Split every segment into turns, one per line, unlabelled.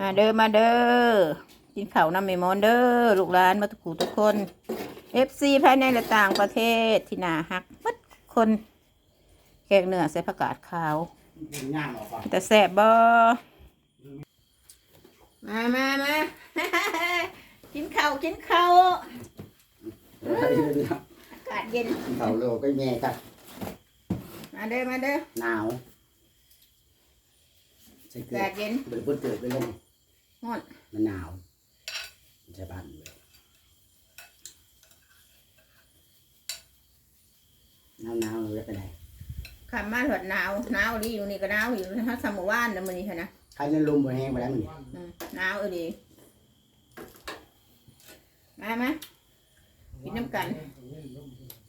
มาเด้อมาเด้อกินข้าวนำเมมอนเด้อลูกหลานมาทุกคู่ทุกคน FC ภายในและต่างประเทศที่น่าฮักหมัดคนแกงเนื้อใส่ผักกาดขาว
ย่างออกก่อน
แต่แสบบ่มามามากินข้าวกินข้าวอากาศเย็น
เขาโลก็แย่ครับ
มาเด้อมาเด้อ
หนาวใช่
อา
เกิ
กา
ด
ศเย็น
เบิดเพิ่นเกิดไปลง
ฮ้อน
มันหนาวใช่บ้านเลยหนาวหนาวเลยไปไหน
ขันมาถอดหนาวหนาวดีอยู่นี่ก็หนาวอยู่นะฮะสมอวานนะมื้อนี้ค่ะนะ
ใครจะลุมบนแห้งไปแล้วมัน
อืมหนาวเออดีมามากินน้ำกัน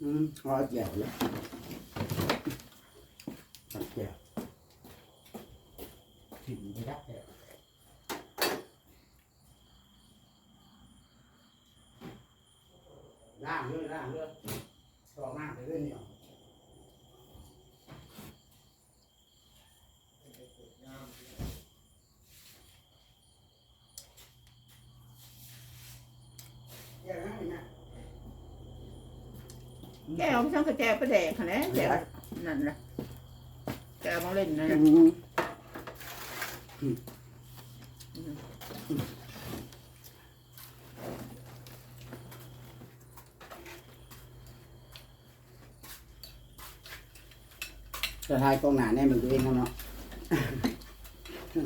อืมรอเจียวเลยรอเจียวถิ่นไปรับเจียว ล่างเลยล่างเลยต่อมากเลยเรื่องนี้
แก้วช่างกระแจประแดกค่ะนะแก้วนั่นนะแก้วมาเล่นนะ
จะทายกองหนาแน่มันตัวเองครับเนาะ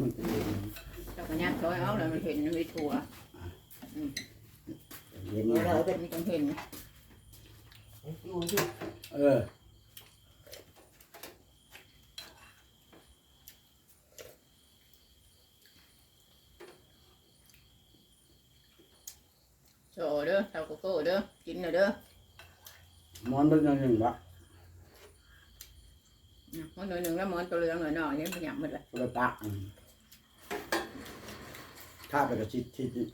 มันตัวเอง
เจ้าก็ยักช้อยเอาแล้วมันเห็นมันไม่ถั่ว
เย็น
เมื่
เนี่
อยเราเป็นจังเห็น
เออ
โชเด้อเต้าโกโก้เด้อกินหน่อยเด้อ
มอนเบิ่งหนึ่งวะ
มันหน่อยหนึ่งแล้วมันตัวเหลืองหน่อยหน่อยนี่มันหยำหมดเลย
กระตะอืมข้าไปกับชิดชิดชิด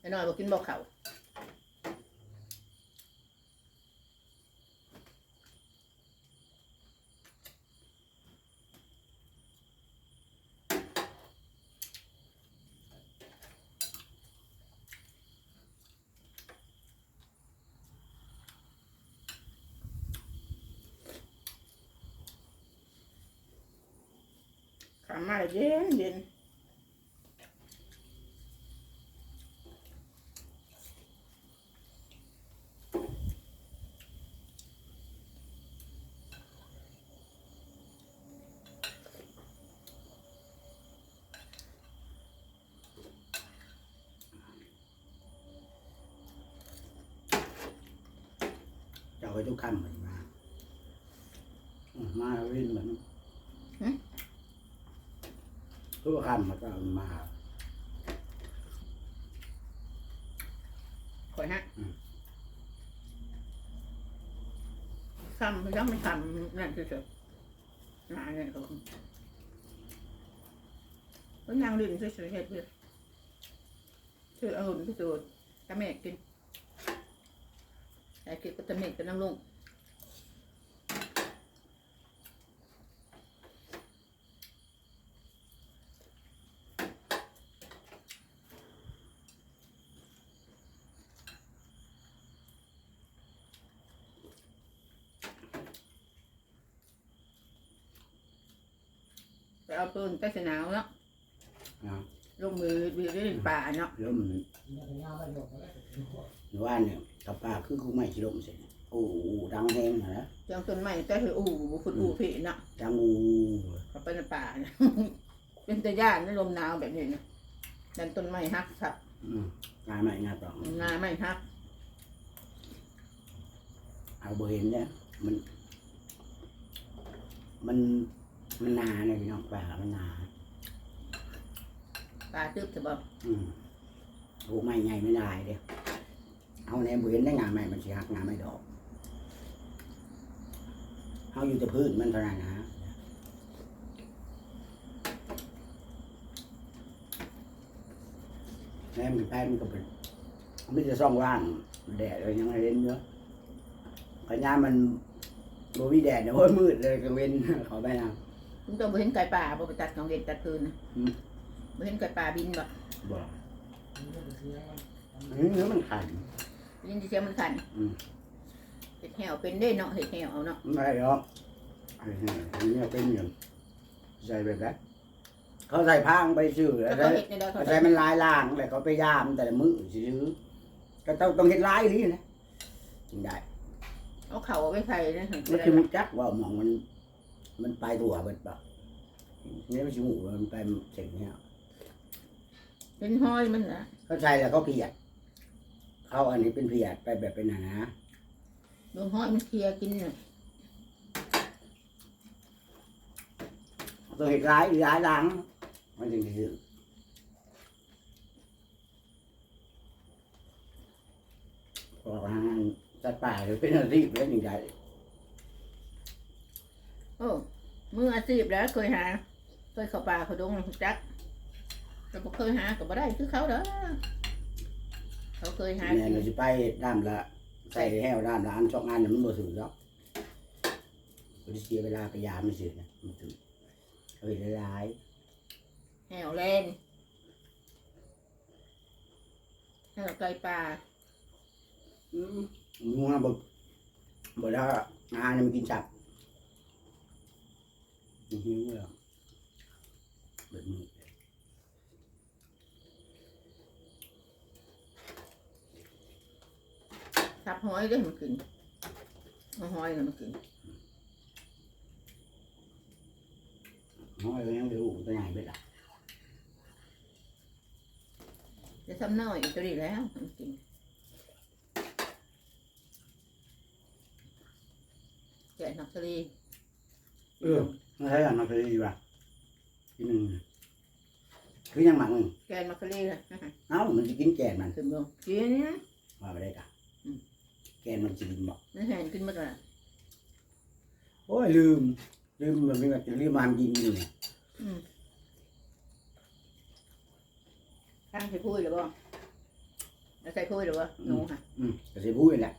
ไอ้น้อยบอกกินบอกเขาำมาเลยเย็นเย็น
จะเอาไปทุกคำเหมือนมาอืมมาเล่นเหมือน ทุกคำมันก็เอามา
คอยฮะคำมันยังไม่คำนั่นคือเสหนาเนี่ยเขาก็ยังดื่มเฉยๆเห็ดเลยชื่อองุ่นพิสูจน์ตะเมกกินแต่กินก็ตะเมกกับน้ำลง เอาปืนใต้สนาวเนาะ
นะ
ลงมือบีบในป่าเนาะ
แล้วมันหรือว่าเนี่ยกับป้าคือกูไม่ชิลมเสร็จโอ้โหดังแห้งนะ
จังต้นไม้แต่คืออู่ฝุ่นอู่พี่เนาะ
ดังอู
เขาไปในป่าเนะเป็นตะย่านในลมหนาวแบบนี้นะดันต้นไม้ฮักครับ
อืมงานใหม่งานต่อง
งาไม่ฮัก
เอาเบอร์เห็นเนี่ยมัน มัน มันหนาเนี่ยพี่น้องป่ามันหนา
ป่าตึบจะบอก
อืมโอ้ไม่ใหญ่ไม่ได้เด้อเอาในเบอร์เห็นได้งานใหม่มันสิหักงานไม่ดอกเอาอยู่แต่พื้นมันเท่านั้นนะแล้วมันแพ้มันก็เป็นไม่จะซ่องว่างแดดเลยยังไม่เห็นเยอะขยามันโบวีแดดเนี่ยโอ้ยมืดเลยกังเว้นเขาไปนะ
คุณต้องไปเห็นไก่ป่าบ่ไปตัดของเด็ดตัดคืนนะ
อืม
ไปเห็นไก่ป่าบินบ่
บอกเนื้อมันขัน
บินที่เชียงมันขัน
อืม
เห็ดแหวเป็นได้เนาะเห็ดแหวเอาเนาะ
ไม่หรอกไอ้เนี่ยเป็นอย่างใส่แบบนั้นเขาใส่พางไปซื้อ
แล้
แล้วว
ก็
ได้
เห็ดในดอก
เขาใส่มันลายล่างแล้วเขาไปย่ามแต่ละมือซื้อก็ต้องต้องเห็ดลายนี่นะจึงได้
เอาเข่าเอาไปใส่นะถึง
มัน
จะ
คือ
ได้
มุจักว่าหมองมัน มันไปตัวเบิดปะเนี่ยมันชิมูมันไปเสิ่งเนี้ย
เป็นห้อยมันนะ
เขาใส่แล้วเขาเพียดเขาอันนี้เป็นเพียดไปแบบเป็นหนา
ดวงห้อยมันเคลียร์กินน่ะ
ตัวเห็ดร้ายหรือร้ายหลังมันจึงจะซื้อพอทางสัตว์ป่าหรือเป็นอาชีพแล้วอย่างไร
โอ้มืออาชีพแล้วเคยหา เคยเข้าป่าเขาดงจักแต่บ่เคยหาก็บ่ได้คือเขาเด้อเขาเคยหา
เนี่ยเราจะไปด้ามละใส่แห้วด้ามละอันสองอันน่ะมันบ่ถือหรอกมันเสียเวลาไปยามมันเสียนะมันถือเขาเห็นร้าย
แหวเลนแหวไก่ป่า
อืมงัวบ่บ่ได้งานเนี่ยมันกินจับมัน หิวเลยเบิดมือ
ทับห้อยได้มันกินเอาห้อยน่ะมันกิน
น้อยก็ยังรู้ตัวใหญ่เบิดอะ
จะซ้ำน้อยอีกตัวนี้แล้วมันกินแกะนักทะเล
เออ ไม่ใช่อย่างนั้นเคยดีป่ะทีหนึ่งคือยังหมักมึง
แกะนักทะเลเลย
เอ้ามันจะกินแกนมัน
ขึ้นลงกิน
ว่าไปได้กะ
อืม
แกนมันจะกินบอก
นั่นแหนกินหมดละ
โอ้ยลืม ลืมมันเป็นแบบลืมมามกินอยู่เนี่ย
อืมข้างใส่พุ้ยหรือเปล่าแล้วใส่พุ้ยหรือเปล่าหนูค่ะ
อืมแต่สิพูดแหละ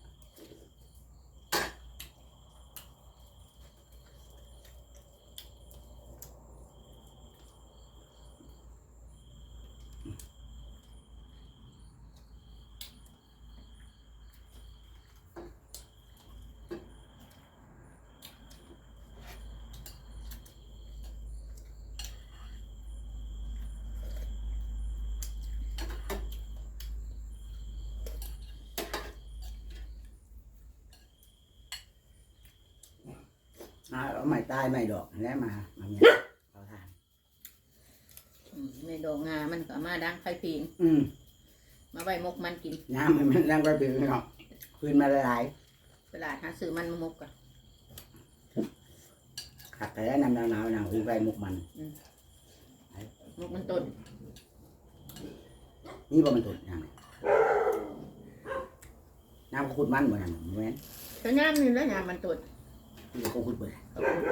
าเอาใหม่ตายใหม่ดอกแล้วมามาเนี่ยเอาทาน
อืมในดอกงามันก็เอามาดังไข่พิง
อืม
มาไว้มกมันกิน
น้ำมันมันนั่งก็เป็นเนาะคืนมาละลาย
ตลาดหาซื้อมันมามกกัน
ขัดแต่น้ำหนาวหนาวหนาวคือไปมุกมัน
มกมันต้น
นี่บ่มันตุดน้ำเนี่ยน้ำก็ขุดมันเหมือนกันเหมือน
แต่ยามนี่แล้วยามมันต้น
ที่เขาขุดเบิด
เขาขุด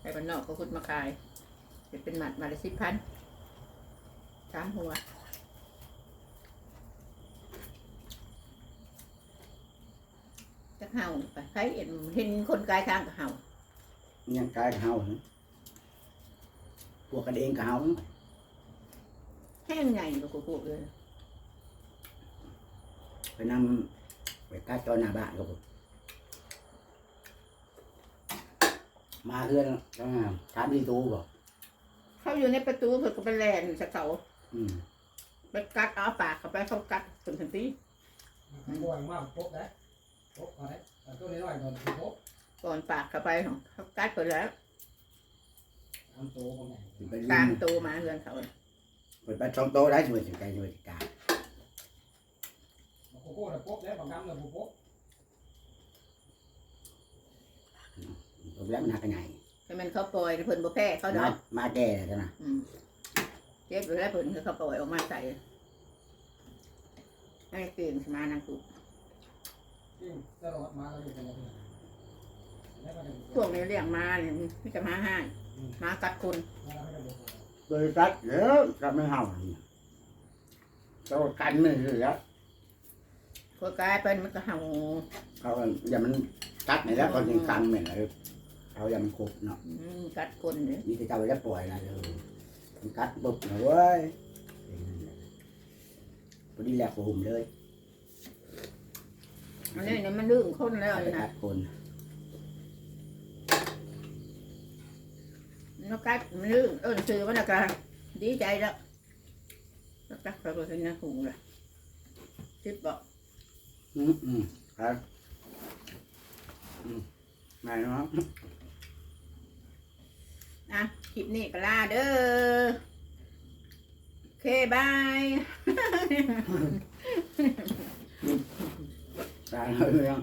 ไปบ้านนอกเขาขุดมาขายเป็นเป็นหมัดหมาละสิบพันสามหัวจะเห่าไปใครเห็นเห็นคนกายทางกับเห่า
ยังกายกับเฮาเนอะพวกกันเองกับเฮาเนอะ
แห้งใหญ่กว่ากูเลย
ไปนำ ไปกัดจอหน้าบ้านก็ผมมาเพื่อนก็ถามที่ตู้บอก
เขาอยู่ในประตูเพิ่นก็ไปแลนสะเขา
อืม
ไปกัดเอาปากเขาไปเขากัดถึงทันที
มันบ่อยมากปุ๊บได้ปุ๊บอะไรแต่ตัวน้อยๆตอนปุ๊บ
ก่อนปากเขาไปของเขากัดไปแล้ว
ทำโตคนไหน
สิไป
ตาม
ลืม
ตัวมาเงินเขา
เปิดไปช่องโตได้ช่วยสิไกลช่วยสิกา
โอ้ โหแต่ปุ๊บแล้วบางครั้งเราปุ๊บ
ผมแล้วมันหนักกันไง
ให้มันเขาปล่อยเพิ่นบ่แพ้เขาดอ
มากมาแก่แล้วนะ
อืมเจ็บอยู่แล้วเพิ่นเขาปล่อยออกมาใส่ให้เปลี่ยนมานางกู
จริงตลอดมาเราอยู่กันเลยแล้วก็จะ
พวกนี้เลี้ยงมาเนี่ยมันจะมาให้มากัดคน
เราไม่ได้บอก
โดยตัดเยอะก็ไม่เห่าเรากันไม่ถือแล้ว
พอกลายเป็นมันก็เห่า
เขาก็อย่ามันกัดไหนแล้วเขาจึงกันเหม็นเลยเขาอย่ามันครบเนาะ
อืมกัดคนเลย
นี่จะเจ้าไว้แล้วปล่อยนะเออมันกัดบุบนะเว้ยพอดีแหลกผมเลย
อันนี้เนี่ยมันลื่นคนแล้ว
ไป
นี่
กั
นะ
ดคน
มันกัดมันลื่นเออซื้อมันก็ดีใจแล้วแล้วกัดไปก็เป็นนะหุงเลยทิปบอก
อืมอืมครับอืมไม่เนาะ
อะคลิปนี้ก็ลาเด้อโอเคบาย
ตายแล้วเรื่อง